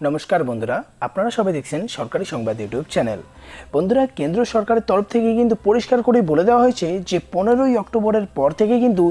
নমস্কার বন্ধুরা, আপনারা সবাই দেখছেন সরকারি সংবাদ ইউটিউব চ্যানেল। বন্ধুরা, কেন্দ্র সরকারের তরফ থেকে কিন্তু পরিষ্কার করে বলে দেওয়া হয়েছে যে, পনেরোই অক্টোবরের পর থেকে কিন্তু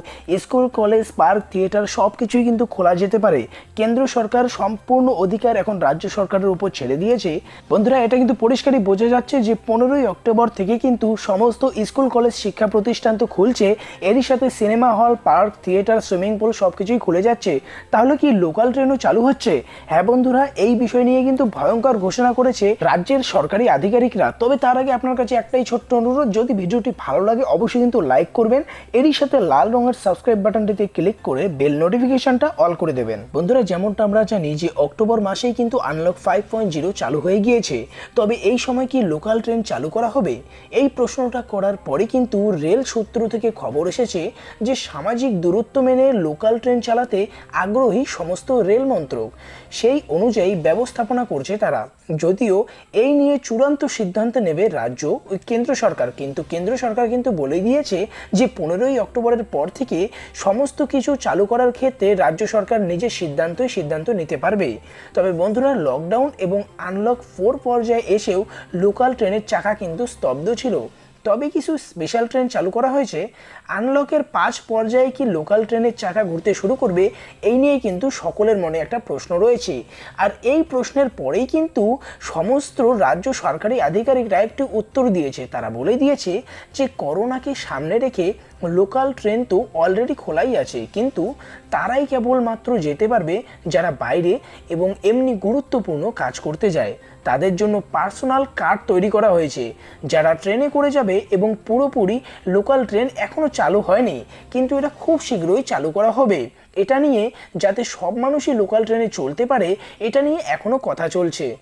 স্কুল, কলেজ, পার্ক, থিয়েটার সব কিছুই কিন্তু খোলা যেতে পারে। কেন্দ্র সরকার সম্পূর্ণ অধিকার এখন রাজ্য সরকারের উপর ছেড়ে দিয়েছে। বন্ধুরা, এটা কিন্তু পরিষ্কারই বোঝা যাচ্ছে যে, পনেরোই অক্টোবর থেকে কিন্তু সমস্ত স্কুল, কলেজ শিক্ষা প্রতিষ্ঠান তো খুলছে। এরই সাথে cinema hall, park, theatre, swimming pool সব কিছুই খুলে যাচ্ছে। তাহলে কি লোকাল ট্রেনও চালু হচ্ছে? হ্যাঁ বন্ধুরা, এই বিষয় নিয়ে কিন্তু ভয়ঙ্কর ঘোষণা করেছে রাজ্যের সরকারি আধিকারিকরা। তবে তার আগে আপনার কাছে একটাই ছোট্ট অনুরোধ, যদি ভিডিওটি ভালো লাগে অবশ্যই কিন্তু লাইক করবেন। এরই সাথে লাল রঙের সাবস্ক্রাইব বাটনটিতে ক্লিক করে বেল নোটিফিকেশনটা অল করে দেবেন। বন্ধুরা, যেমনটা আমরা জানি যে অক্টোবর মাসেই কিন্তু আনলক ফাইভ পয়েন্ট জিরো চালু হয়ে গিয়েছে। তবে এই সময় কি লোকাল ট্রেন চালু করা হবে? এই প্রশ্নটা করার পরে কিন্তু রেল সূত্র থেকে খবর এসেছে যে সামাজিক দূরত্ব মেনে লোকাল ট্রেন চালাতে আগ্রহী সমস্ত রেল মন্ত্রক। সেই অনুযায়ী ব্যবস্থাপনা করছে তারা। যদিও এই নিয়ে চূড়ান্ত সিদ্ধান্ত নেবে রাজ্য কেন্দ্র সরকার, কিন্তু কেন্দ্র সরকার কিন্তু বলে দিয়েছে যে পনেরোই অক্টোবরের পর থেকে সমস্ত কিছু চালু করার ক্ষেত্রে রাজ্য সরকার নিজের সিদ্ধান্তই সিদ্ধান্ত নিতে পারবে। তবে বন্ধুরা লকডাউন এবং আনলক ফোর পর্যায়ে এসেও লোকাল ট্রেনের চাকা কিন্তু স্তব্ধ ছিল। তবে কিছু স্পেশাল ট্রেন চালু করা হয়েছে। আনলকের পাঁচ পর্যায়ে কি লোকাল ট্রেনের চাকা ঘুরতে শুরু করবে, এই নিয়ে কিন্তু সকলের মনে একটা প্রশ্ন রয়েছে। আর এই প্রশ্নের পরেই কিন্তু সমস্ত রাজ্য সরকারি আধিকারিকরা একটি উত্তর দিয়েছে। তারা বলে দিয়েছে যে, করোনাকে সামনে রেখে লোকাল ট্রেন তো অলরেডি খোলাই আছে, কিন্তু তারাই কেবলমাত্র যেতে পারবে যারা বাইরে এবং এমনি গুরুত্বপূর্ণ কাজ করতে যায়। তাদের জন্য পার্সোনাল কার্ড তৈরি করা হয়েছে। যারা ট্রেনে করে যাবে এবং পুরোপুরি লোকাল ট্রেন এখনও চালু হয়নি, কিন্তু এটা খুব শীঘ্রই চালু করা হবে। এটা নিয়ে যাতে সব মানুষই লোকাল ট্রেনে চলতে পারে, এটা নিয়ে এখনও কথা চলছে।